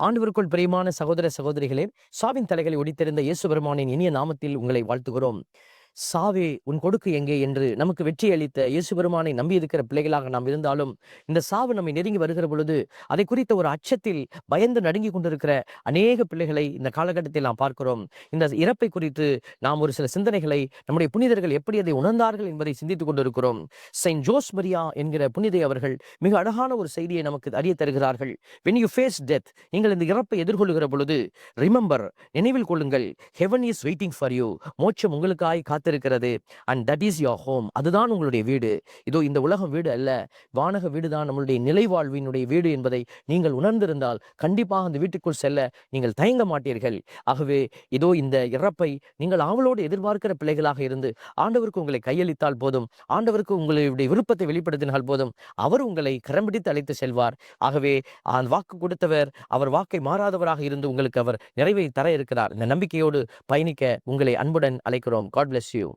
ஆண்டவருக்குள் பிரியமான சகோதர சகோதரிகளே சாவின் தலைகளை ஒடித்திருந்த இயேசு பெருமானின் இனிய நாமத்தில் உங்களை வாழ்த்துகிறோம். சாவே உன் கொடுக்கு எங்கே? என்று நமக்கு வெற்றி அளித்த இயேசு பெருமானை நம்பி இருக்கிற பிள்ளைகளாக நாம் இருந்தாலும் இந்த சாவு நம்மை நெருங்கி வருகிற பொழுது அதை குறித்த ஒரு அச்சத்தில் பயந்து நடுங்கி கொண்டிருக்கிற அநேக பிள்ளைகளை இந்த காலகட்டத்தில் நாம் பார்க்கிறோம். இந்த இறப்பை குறித்து நாம் ஒரு சில சிந்தனைகளை நம்முடைய புனிதர்கள் எப்படி அதை உணர்ந்தார்கள் என்பதை சிந்தித்துக் கொண்டிருக்கிறோம். செயின்ட் ஜோஸ் மரியா என்கிற புனிதை அவர்கள் மிக அழகான ஒரு செய்தியை நமக்கு அறிய தருகிறார்கள். வென் யூ ஃபேஸ் டெத் நீங்கள் இந்த இறப்பை எதிர்கொள்கிற பொழுது ரிமெம்பர் நினைவில் கொள்ளுங்கள். Heaven is waiting for you மோட்சம் உங்களுக்காய் வைத்திருக்கிறது and that is your home அதுதான் உங்களுடைய வீடு. இதோ இந்த உலகம் வீடு அல்ல. வானக வீடு தான் நம்மளுடைய நிலைவாழ்வினுடைய வீடு என்பதை நீங்கள் உணர்ந்திருந்தால் கண்டிப்பாக அந்த வீட்டுக்குள் செல்ல நீங்கள் தயங்க மாட்டீர்கள். ஆகவே இதோ இந்த இறப்பை நீங்கள் ஆவலோடு எதிர்பார்க்கிற பிள்ளைகளாக இருந்து ஆண்டவருக்கு உங்களை கையளித்தால் போதும். ஆண்டவருக்கு உங்களுடைய விருப்பத்தை வெளிப்படுத்தினால் போதும். அவர் உங்களை கரம் பிடித்து அழைத்து செல்வார். ஆகவே அந்த வாக்கு கொடுத்தவர் அவர் வாக்கை மாறாதவராக இருந்து உங்களுக்கு அவர் நிறைவை தர இருக்கிறார். இந்த நம்பிக்கையோடு பயணிக்க உங்களை அன்புடன் அழைக்கிறோம். God bless you